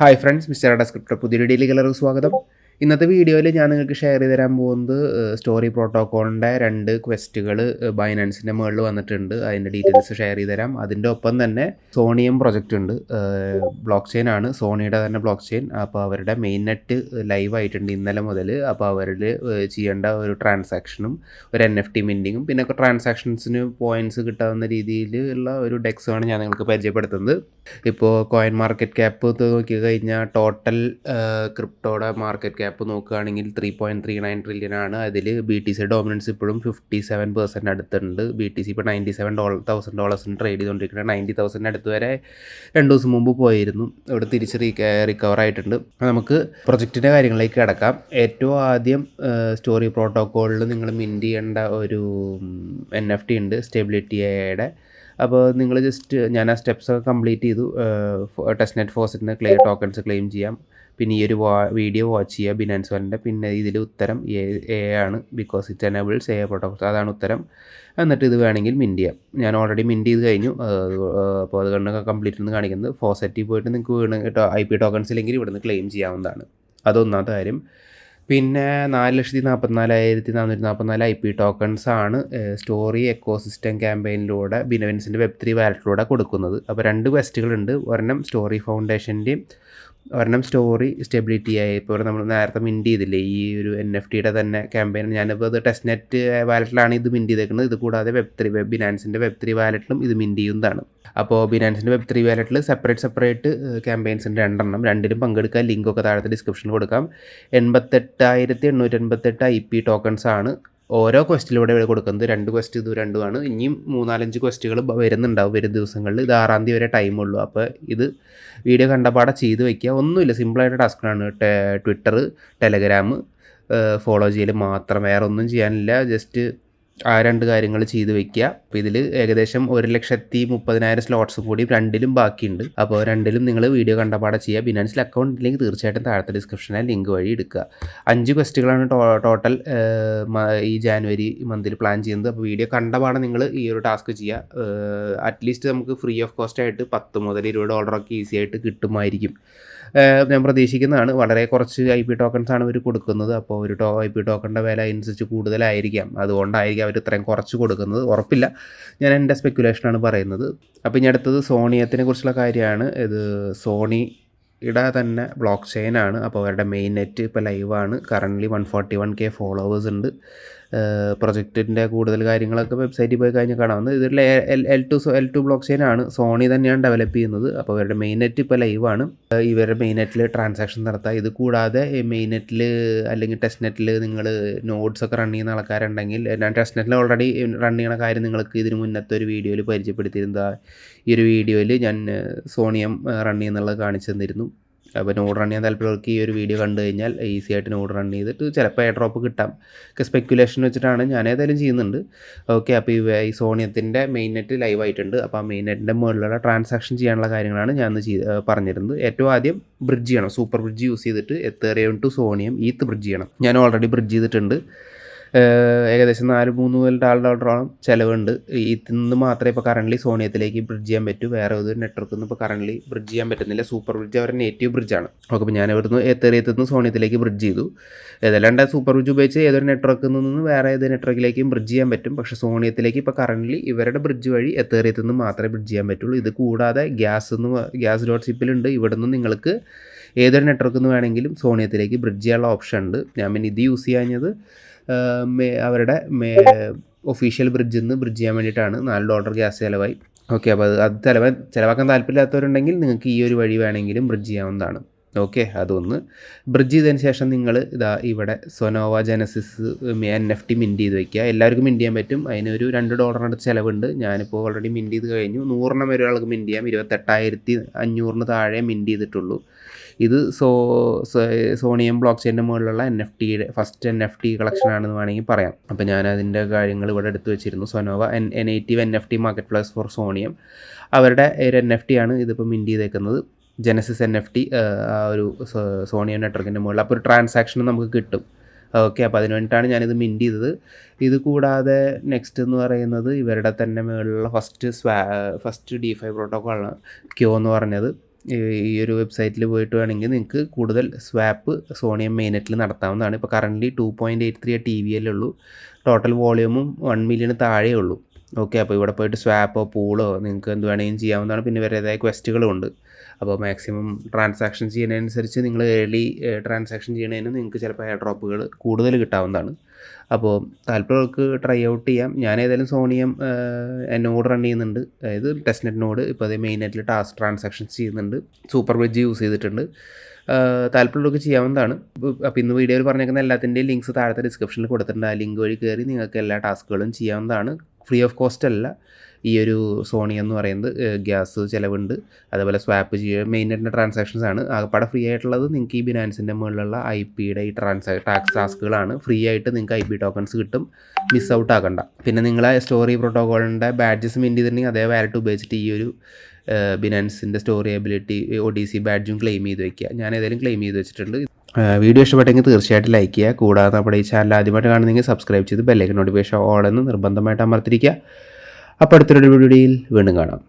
Hi friends mister ഡെസ്ക്രിപ്റ്റർ പുതിയ daily എല്ലാവർക്കും സ്വാഗതം. ഇന്നത്തെ വീഡിയോയിൽ ഞാൻ നിങ്ങൾക്ക് ഷെയർ ചെയ്ത് തരാൻ പോകുന്നത് സ്റ്റോറി പ്രോട്ടോക്കോളിന്റെ രണ്ട് ക്വസ്റ്റുകൾ ബൈനാൻസിന്റെ മുകളിൽ വന്നിട്ടുണ്ട്. അതിന്റെ ഡീറ്റെയിൽസ് ഷെയർ ചെയ്ത് തരാം അതിന്റെ ഒപ്പം തന്നെ സോണിയം പ്രൊജക്റ്റ് ഉണ്ട്. ബ്ലോക്ക് ചെയിൻ ആണ്. സോണിയുടെ തന്നെ ബ്ലോക്ക് ചെയിൻ അപ്പോൾ അവരുടെ മെയിൻ നെറ്റ് ലൈവ് ആയിട്ടുണ്ട് ഇന്നലെ മുതൽ. അപ്പോൾ അവരിൽ ചെയ്യേണ്ട ഒരു ട്രാൻസാക്ഷനും ഒരു എൻ എഫ് ടി മിന്റിങ്ങും പിന്നെ ട്രാൻസാക്ഷൻസിന് പോയിന്റ്സ് കിട്ടാവുന്ന രീതിയിലുള്ള ഒരു ഡെക്സാണ് ഞാൻ നിങ്ങൾക്ക് പരിചയപ്പെടുത്തുന്നത്. ഇപ്പോൾ കോയിൻ മാർക്കറ്റ് ക്യാപ്പ് നോക്കി കഴിഞ്ഞാൽ ടോട്ടൽ ക്രിപ്റ്റോയുടെ മാർക്കറ്റ് ക്യാപ്പ് നോക്കുകയാണെങ്കിൽ three point three nine trillion ആണ്. അതിൽ ബി ടി സി ഡോമിനൻസ് ഇപ്പോഴും ഫിഫ്റ്റി സെവൻ പെർസെന്റ് അടുത്തുണ്ട്. ബി ടി സി ഇപ്പോൾ നയന്റി സെവൻ ഡോളർ തൗസൻഡ് ഡോളേഴ്സിന് ട്രേഡ് ചെയ്തുകൊണ്ടിരിക്കുന്നത് നയന്റി തൗസൻഡ് അടുത്ത് വരെ രണ്ട് ദിവസം മുമ്പ് പോയിരുന്നു. ഇവിടെ തിരിച്ച് റിക്കവർ ആയിട്ടുണ്ട്. നമുക്ക് പ്രൊജക്റ്റിന്റെ കാര്യങ്ങളിലേക്ക് കിടക്കാം. ഏറ്റവും ആദ്യം സ്റ്റോറി പ്രോട്ടോക്കോളിൽ നിങ്ങൾ മിന്റ് ചെയ്യേണ്ട ഒരു എൻ എഫ് ടി ഉണ്ട്. സ്റ്റെബിലിറ്റി എയുടെ അപ്പോൾ നിങ്ങൾ ജസ്റ്റ് ഞാൻ ആ സ്റ്റെപ്സൊക്കെ കംപ്ലീറ്റ് ചെയ്തു. ടെസ്റ്റ് നെറ്റ് ഫോസിറ്റിന് ക്ലിയർ ടോക്കൺസ് ക്ലെയിം ചെയ്യാം. പിന്നെ ഈ ഒരു വീഡിയോ വാച്ച് ചെയ്യുക ബിനാൻസ് വാലിന്റെ പിന്നെ ഇതിൽ ഉത്തരം എ എ ആണ് because it enables a protocols അതാണ് ഉത്തരം. എന്നിട്ട് ഇത് വേണമെങ്കിൽ മിന്റ് ചെയ്യാം. ഞാൻ ഓൾറെഡി മിന്റ് ചെയ്ത് കഴിഞ്ഞു. അപ്പോൾ അത് കംപ്ലീറ്റ് എന്ന് കാണിക്കുന്നത്. ഫോസറ്റി പോയിട്ട് നിങ്ങൾക്ക് വീണ് ഐ പി ടോക്കൺസ് ഇല്ലെങ്കിൽ ഇവിടുന്ന് ക്ലെയിം ചെയ്യാവുന്നതാണ്. അതൊന്നാമത്തെ കാര്യം. പിന്നെ നാല് ലക്ഷത്തി നാൽപ്പത്തിനാലായിരത്തി നാനൂറ്റി നാൽപ്പത്തിനാല് ഐ പി ടോക്കൺസ് ആണ് സ്റ്റോറി എക്കോസിസ്റ്റം ക്യാമ്പയിനിലൂടെ ബിനവൻസിന്റെ വെബ് ത്രീ വാലറ്റിലൂടെ കൊടുക്കുന്നത്. അപ്പോൾ രണ്ട് ക്വസ്റ്റുകളുണ്ട് ഒരെണ്ണം സ്റ്റോറി ഫൗണ്ടേഷന്റെയും ഒരെണ്ണം സ്റ്റോറി സ്റ്റെബിലിറ്റി ആയി. ഇപ്പോൾ നമ്മൾ നേരത്തെ മിന്റ് ചെയ്തില്ലേ? ഈ ഒരു എൻ എഫ് ടിയുടെ തന്നെ ക്യാമ്പയിൻ ഞാനിപ്പോൾ അത് ടെസ്റ്റ് നെറ്റ് വാലറ്റിലാണ് ഇത് മിന്റ് ചെയ്തേക്കുന്നത് ഇത് കൂടാതെ വെബ് ത്രീ വെബ് ബിനാൻസിന്റെ വെബ് ത്രീ വാലറ്റിലും ഇത് മിന്റ് ചെയ്യുന്നതാണ്. അപ്പോൾ ബിനാൻസിന്റെ വെബ് ത്രീ വാലറ്റിൽ സെപ്പറേറ്റ് സെപ്പറേറ്റ് ക്യാമ്പയിൻസിന്റെ രണ്ടെണ്ണം. രണ്ടിലും പങ്കെടുക്കാൻ ലിങ്കൊക്കെ താഴത്തെ ഡിസ്ക്രിപ്ഷനിൽ കൊടുക്കാം. എൺപത്തെട്ടായിരത്തി എണ്ണൂറ്റി എൺപത്തെട്ട് ഐ പി ടോക്കൺസ് ആണ് ഓരോ ക്വസ്റ്റിലൂടെ ഇവിടെ കൊടുക്കുന്നത്. രണ്ട് ക്വസ്റ്റ് ഇത് രണ്ടുമാണ് ഇനിയും മൂന്നാലഞ്ച് ക്വസ്റ്റുകൾ വരുന്നുണ്ടാവും വരും ദിവസങ്ങളിൽ ഇത് ആറാം തീയതി വരെ ടൈമുള്ളൂ അപ്പോൾ ഇത് വീഡിയോ കണ്ടപാടെ ചെയ്ത് വയ്ക്കുക ഒന്നുമില്ല. സിമ്പിളായിട്ട് ടാസ്ക്കാണ് ട്വിറ്റർ ടെലഗ്രാം ഫോളോ ചെയ്യൽ മാത്രം. വേറെ ഒന്നും ചെയ്യാനില്ല. ജസ്റ്റ് ആ രണ്ട് കാര്യങ്ങൾ ചെയ്ത് വെക്കുക. അപ്പോൾ ഇതിൽ ഏകദേശം ഒരു ലക്ഷത്തി മുപ്പതിനായിരം സ്ലോട്ട്സ് കൂടി രണ്ടിലും ബാക്കിയുണ്ട്. അപ്പോൾ രണ്ടിലും നിങ്ങൾ വീഡിയോ കണ്ടപാടെ ചെയ്യുക. ബിനാൻസിൽ അക്കൗണ്ട് ഇല്ലെങ്കിൽ തീർച്ചയായിട്ടും താഴത്തെ ഡിസ്ക്രിപ്ഷനിൽ ലിങ്ക് വഴി എടുക്കുക. അഞ്ച് ക്വസ്റ്റുകളാണ് ടോട്ടൽ ഈ ജാനുവരി മന്തിൽ പ്ലാൻ ചെയ്യുന്നത്. അപ്പോൾ വീഡിയോ കണ്ടപാടെ നിങ്ങൾ ഈ ഒരു ടാസ്ക് ചെയ്യുക. അറ്റ്ലീസ്റ്റ് നമുക്ക് ഫ്രീ ഓഫ് കോസ്റ്റ് ആയിട്ട് പത്ത് മുതൽ ഇരുപത് ഡോളറൊക്കെ ഈസി ആയിട്ട് കിട്ടുമായിരിക്കും. ഞാൻ പ്രതീക്ഷിക്കുന്നതാണ്. വളരെ കുറച്ച് ഐ പി ടോക്കൺസ് ആണ് ഇവർ കൊടുക്കുന്നത്. അപ്പോൾ ഒരു ടോ ഐ പി ടോക്കണിന്റെ വില അനുസരിച്ച് കൂടുതലായിരിക്കാം. അതുകൊണ്ടായിരിക്കും അവർ ഇത്രയും കുറച്ച് കൊടുക്കുന്നത്. ഉറപ്പില്ല. ഞാൻ എന്റെ സ്പെക്കുലേഷനാണ് പറയുന്നത്. അപ്പോൾ ഇനി അടുത്തത് സോണിയത്തിനെ കുറിച്ചുള്ള കാര്യമാണ്. ഇത് സോണി ഇടാ തന്നെ ബ്ലോക്ക് ചെയിനാണ് അപ്പോൾ അവരുടെ മെയിൻ നെറ്റ് ഇപ്പോൾ ലൈവാണ് currently one forty one K followers ഉണ്ട്. പ്രൊജക്റ്റിന്റെ കൂടുതൽ കാര്യങ്ങളൊക്കെ വെബ്സൈറ്റിൽ പോയി കഴിഞ്ഞാൽ കാണാവുന്നത് ഇതിൽ L L two L two blockchain ആണ്. സോണി തന്നെയാണ് ഡെവലപ്പ് ചെയ്യുന്നത്. അപ്പോൾ ഇവരുടെ മെയിൻ നെറ്റ് ഇപ്പോൾ ലൈവാണ് ഇവരുടെ മെയിൻ നെറ്റിൽ ട്രാൻസാക്ഷൻ നടത്താം. ഇത് കൂടാതെ മെയിൻ നെറ്റിൽ അല്ലെങ്കിൽ ടെസ്റ്റ് നെറ്റിൽ നിങ്ങൾ നോട്ട്സ് ഒക്കെ റൺ ചെയ്യുന്ന ആൾക്കാരുണ്ടെങ്കിൽ ഞാൻ ടെസ്റ്റ് നെറ്റിൽ ഓൾറെഡി റൺ ചെയ്യുന്ന കാര്യം നിങ്ങൾക്ക് ഇതിന് മുന്നത്തെ ഒരു വീഡിയോയിൽ പരിചയപ്പെടുത്തിയിരുന്ന ഈ ഒരു വീഡിയോയിൽ ഞാൻ സോണിയം റൺ ചെയ്യുന്നുള്ളത് കാണിച്ചു തന്നിരുന്നു. അപ്പോൾ നോഡ് റൺ ചെയ്യാൻ താല്പര്യമുള്ളവർക്ക് ഈ ഒരു വീഡിയോ കണ്ടു കഴിഞ്ഞാൽ ഈസി ആയിട്ട് നോഡ് റൺ ചെയ്തിട്ട് ചിലപ്പോൾ എയർ ഡ്രോപ്പ് കിട്ടാം. ഒക്കെ സ്പെക്കുലേഷൻ വെച്ചിട്ടാണ് ഞാൻ ഏതായാലും ചെയ്യുന്നുണ്ട്. ഓക്കെ അപ്പോൾ ഈ ഈ സോണിയത്തിന്റെ മെയിൻ നെറ്റ് ലൈവ് ആയിട്ടുണ്ട്. അപ്പോൾ ആ മെയിൻ നെറ്റിന്റെ മുകളിലുള്ള ട്രാൻസാക്ഷൻ ചെയ്യാനുള്ള കാര്യങ്ങളാണ് ഞാൻ പറഞ്ഞിരുന്നത്. ഏറ്റവും ആദ്യം ബ്രിഡ്ജ് ചെയ്യണം. സൂപ്പർ ബ്രിഡ്ജ് യൂസ് ചെയ്തിട്ട് Ethereum to Soneium ETH bridge ചെയ്യണം. ഞാൻ ഓൾറെഡി ബ്രിഡ്ജ് ചെയ്തിട്ടുണ്ട്. ഏകദേശം നാല് മൂന്ന് മുതൽ നാല് ഡോളറോളം ചിലവുണ്ട്. ഇതിൽ നിന്ന് മാത്രമേ ഇപ്പോൾ കറന്റ്ലി സോണിയത്തിലേക്ക് ബ്രിഡ്ജ് ചെയ്യാൻ പറ്റൂ. വേറെ ഒരു നെറ്റ്വർക്ക് ഒന്നും ഇപ്പോൾ കറന്റ്ലി ബ്രിഡ്ജ് ചെയ്യാൻ പറ്റുന്നില്ല. സൂപ്പർ ബ്രിഡ്ജ് അവരുടെ നേറ്റീവ് ബ്രിഡ്ജാണ് ഓക്കെ അപ്പോൾ ഞാൻ ഇവിടുന്ന് എത്തേറിയത്തിൽ നിന്ന് സോണിയത്തിലേക്ക് ബ്രിഡ്ജ് ചെയ്തു. ഏതല്ലാണ്ട് സൂപ്പർ ബ്രിഡ്ജ് ഉപയോഗിച്ച് ഏതൊരു നെറ്റ്വർക്കിൽ നിന്ന് വേറെ ഏത് നെറ്റ്വർക്കിലേക്കും ബ്രിഡ്ജ് ചെയ്യാൻ പറ്റും. പക്ഷേ സോണിയത്തിലേക്ക് ഇപ്പോൾ കറന്റ്ലി ഇവരുടെ ബ്രിഡ്ജ് വഴി എത്തേറിയത്തിൽ നിന്ന് മാത്രമേ ബ്രിഡ്ജ് ചെയ്യാൻ പറ്റുള്ളൂ. ഇത് കൂടാതെ ഗ്യാസ് എന്ന് ഗ്യാസ് ഡോട്ട് സിപ്പിലുണ്ട് ഇവിടെ നിന്ന് നിങ്ങൾക്ക് ഏതൊരു നെറ്റ്വർക്കിൽ നിന്ന് വേണമെങ്കിലും സോണിയത്തിലേക്ക് ബ്രിഡ്ജ് ചെയ്യാനുള്ള ഓപ്ഷൻ ഉണ്ട്. ഞാൻ പിന്നെ ഇത് യൂസ് ചെയ്യാഞ്ഞത് അവരുടെ ഒഫീഷ്യൽ ബ്രിഡ്ജിൽ നിന്ന് ബ്രിഡ്ജ് ചെയ്യാൻ വേണ്ടിയിട്ടാണ്. നാല് ഡോളർ ഗ്യാസ് ചിലവായി. ഓക്കെ അപ്പോൾ അത് അത് ചിലവാൻ ചിലവാക്കാൻ താല്പര്യമില്ലാത്തവരുണ്ടെങ്കിൽ നിങ്ങൾക്ക് ഈ ഒരു വഴി വേണമെങ്കിലും ബ്രിഡ്ജ് ചെയ്യാവുന്നതാണ്. ഓക്കെ അതൊന്ന്. ബ്രിഡ്ജ് ചെയ്തതിന് ശേഷം നിങ്ങൾ ഇതാ ഇവിടെ Sonova genesis N F T mint ചെയ്ത് വയ്ക്കുക എല്ലാവർക്കും മിന്റ് ചെയ്യാൻ പറ്റും. അതിനൊരു രണ്ട് ഡോളറിനടുത്ത് ചിലവുണ്ട്. ഞാനിപ്പോൾ ഓൾറെഡി മിന്റ് ചെയ്ത് കഴിഞ്ഞു. നൂറെണ്ണം വരെ ഒരാൾക്ക് മിന്റ് ചെയ്യാം. ഇരുപത്തെട്ടായിരത്തി അഞ്ഞൂറിന് താഴെ മിന്റ് ചെയ്തിട്ടുള്ളൂ. ഇത് സോ സോണിയം ബ്ലോക്ക് ചെയിന്റെ മുകളിലുള്ള എൻ എഫ് ടിയുടെ first N F T collection ആണെന്ന് വേണമെങ്കിൽ പറയാം. അപ്പോൾ ഞാൻ അതിന്റെ കാര്യങ്ങൾ ഇവിടെ എടുത്ത് വെച്ചിരുന്നു. Sonova N N എയ്റ്റീവ് N F T marketplace for Soneium. അവരുടെ ഒരു എൻ എഫ് ടി ആണ് ഇതിപ്പോൾ മിന്റ് ചെയ്തേക്കുന്നത്. ജനസിസ് എൻ എഫ് ടി ആ ഒരു സോണിയ നെറ്റ്വർക്കിന്റെ മുകളിൽ. അപ്പോൾ ഒരു ട്രാൻസാക്ഷൻ നമുക്ക് കിട്ടും. ഓക്കെ അപ്പോൾ അതിന് വേണ്ടിയിട്ടാണ് ഞാനിത് മിന്റ് ചെയ്തത്. ഇത് കൂടാതെ നെക്സ്റ്റ് എന്ന് പറയുന്നത് ഇവരുടെ തന്നെ മുകളിലുള്ള ഫസ്റ്റ് സ്വാ ഫസ്റ്റ് ഡി ഫൈവ് പ്രോട്ടോക്കോളാണ് ക്യോ എന്ന് പറഞ്ഞത്. ഈ ഒരു വെബ്സൈറ്റിൽ പോയിട്ട് വേണമെങ്കിൽ നിങ്ങൾക്ക് കൂടുതൽ സ്വാപ്പ് സോണിയം മെയിനറ്റിൽ നടത്താവുന്നതാണ്. ഇപ്പോൾ current two point eight three T V ഉള്ളൂ. ടോട്ടൽ വോളിയൂമും വൺ മില്യൺ താഴെ ഉള്ളൂ. ഓക്കെ അപ്പോൾ ഇവിടെ പോയിട്ട് സ്വാപ്പോ പൂളോ നിങ്ങൾക്ക് എന്ത് വേണമെങ്കിലും ചെയ്യാവുന്നതാണ്. പിന്നെ വേറേതായ ക്വസ്റ്റുകളും ഉണ്ട്. അപ്പോൾ മാക്സിമം ട്രാൻസാക്ഷൻ ചെയ്യുന്നതനുസരിച്ച് നിങ്ങൾ ഏർലി ട്രാൻസാക്ഷൻ ചെയ്യണതിന് നിങ്ങൾക്ക് ചിലപ്പോൾ ഹെയർ ഡ്രോപ്പുകൾ കൂടുതൽ കിട്ടാവുന്നതാണ്. അപ്പോൾ താല്പര്യമുള്ളവർക്ക് ട്രൈ ഔട്ട് ചെയ്യാം. ഞാൻ ഏതായാലും സോണിയം എന്നോട് റൺ ചെയ്യുന്നുണ്ട്. അതായത് ടെസ്റ്റ് നെറ്റിനോട് ഇപ്പോൾ അതേ മെയിൻ നെറ്റിൽ ടാസ്ക് ട്രാൻസാക്ഷൻസ് ചെയ്യുന്നുണ്ട്. സൂപ്പർ ബ്രിഡ്ജ് യൂസ് ചെയ്തിട്ടുണ്ട്. താല്പര്യമുള്ളവർക്ക് ചെയ്യാവുന്നതാണ്. അപ്പോൾ ഇന്ന് വീഡിയോയിൽ പറഞ്ഞേക്കുന്ന എല്ലാത്തിന്റെയും ലിങ്ക്സ് താഴത്തെ ഡിസ്ക്രിപ്ഷനിൽ കൊടുത്തിട്ടുണ്ട്. ആ ലിങ്ക് വഴി കയറി നിങ്ങൾക്ക് എല്ലാ ടാസ്കുകളും ചെയ്യാവുന്നതാണ്. ഫ്രീ ഓഫ് കോസ്റ്റ് അല്ല. ഈ ഒരു സോണി എന്ന് പറയുന്നത് ഗ്യാസ് ചിലവുണ്ട്. അതേപോലെ സ്വാപ്പ് ചെയ്യുക മെയിനായിട്ടുള്ള ട്രാൻസാക്ഷൻസ് ആണ്. ആകപ്പാടെ ഫ്രീ ആയിട്ടുള്ളത് നിങ്ങൾക്ക് ഈ ബിനാൻസിന്റെ മുകളിലുള്ള ഐ പിയുടെ ഈ ട്രാൻസാ ടാക്സ് ടാസ്കുകളാണ് ഫ്രീ ആയിട്ട് നിങ്ങൾക്ക് ഐ പി ടോക്കൺസ് കിട്ടും. മിസ് ഔട്ട് ആക്കണ്ട. പിന്നെ നിങ്ങൾ സ്റ്റോറി പ്രോട്ടോകോളിന്റെ ബാഡ്ജസ് മിന്റ് ചെയ്തിട്ടുണ്ടെങ്കിൽ അതേ വാലറ്റ് ഉപയോഗിച്ചിട്ട് ഈ ഒരു ബിനാൻസിന്റെ story ability O D C ബാഡ്ജും claim ചെയ്ത് വയ്ക്കുക ഞാൻ ഏതായാലും ക്ലെയിം ചെയ്ത് വെച്ചിട്ടുണ്ട്. വീഡിയോ ഇഷ്ടപ്പെട്ടെങ്കിൽ തീർച്ചയായിട്ടും ലൈക്ക് ചെയ്യുക. കൂടാതെ നമ്മുടെ ഈ ചാനൽ ആദ്യമായിട്ട് കാണുന്നെങ്കിൽ സബ്സ്ക്രൈബ് ചെയ്ത് ബെല്ലൈക്കൻ നോട്ടിഫിക്കേഷൻ ഓൺ എന്ന് നിർബന്ധമായിട്ട് അമർത്തിരിക്കുക. അപ്പോൾ അടുത്തൊരു വീഡിയോയിൽ വീണ്ടും കാണാം.